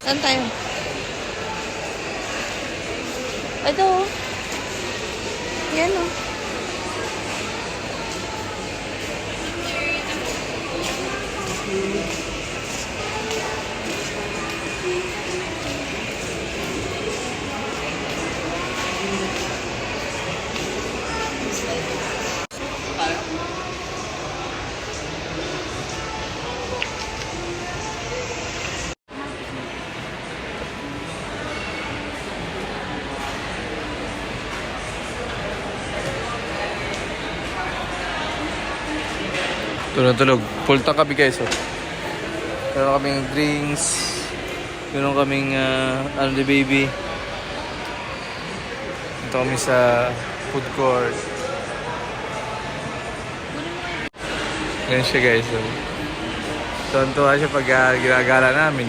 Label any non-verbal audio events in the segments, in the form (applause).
Saan tayo? Ito. oh. Yan o. Tulog-tulog. Full tank kami guys. Oh. Meron kaming drinks. Meron kaming uh, ano di baby. Ito kami sa food court. Yan siya guys. Oh. Tuwan-tuwa siya pag uh, ginagala namin.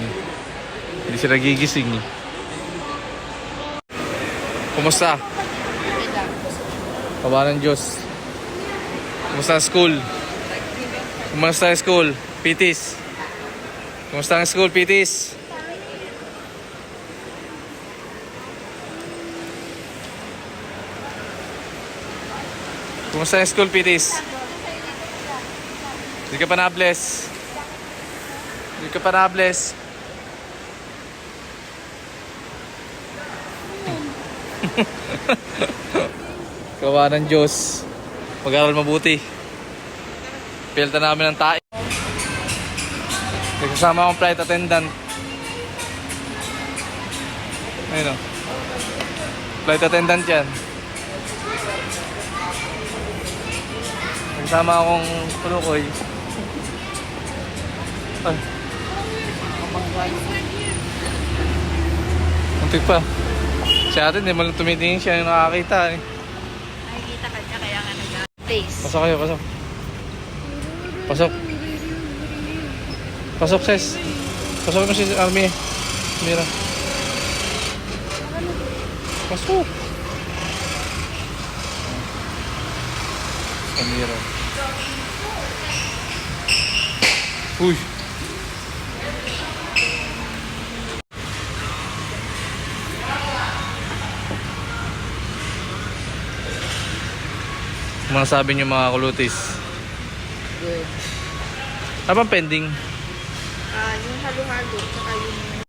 Hindi siya nagigising. eh. Kumusta? Kawa ng Diyos. Kumusta school? Kumusta ang school? Pitis. Kumusta ang school, Pitis? Kumusta ang school, Pitis? Hindi ka pa na-bless. Hindi ka pa na-bless. (laughs) Kawa ng Diyos. Mag-aral mabuti. Pilta namin ng tae. Nagsasama akong flight attendant. Ayun o. Flight attendant yan. Nagsama akong kulukoy. Ay. Muntik pa. Si ate, hindi mo lang tumitingin siya yung nakakita eh. Nakikita ka niya kaya nga nag Place. Pasok kayo, pasok. Pasok. Pasok, sis. Pasok mo si Army. Mira. Pasok. Amira. Uy. Mga sabi niyo mga kulutis. Good. Ano bang pending? Ah, yung halo-halo, tsaka yung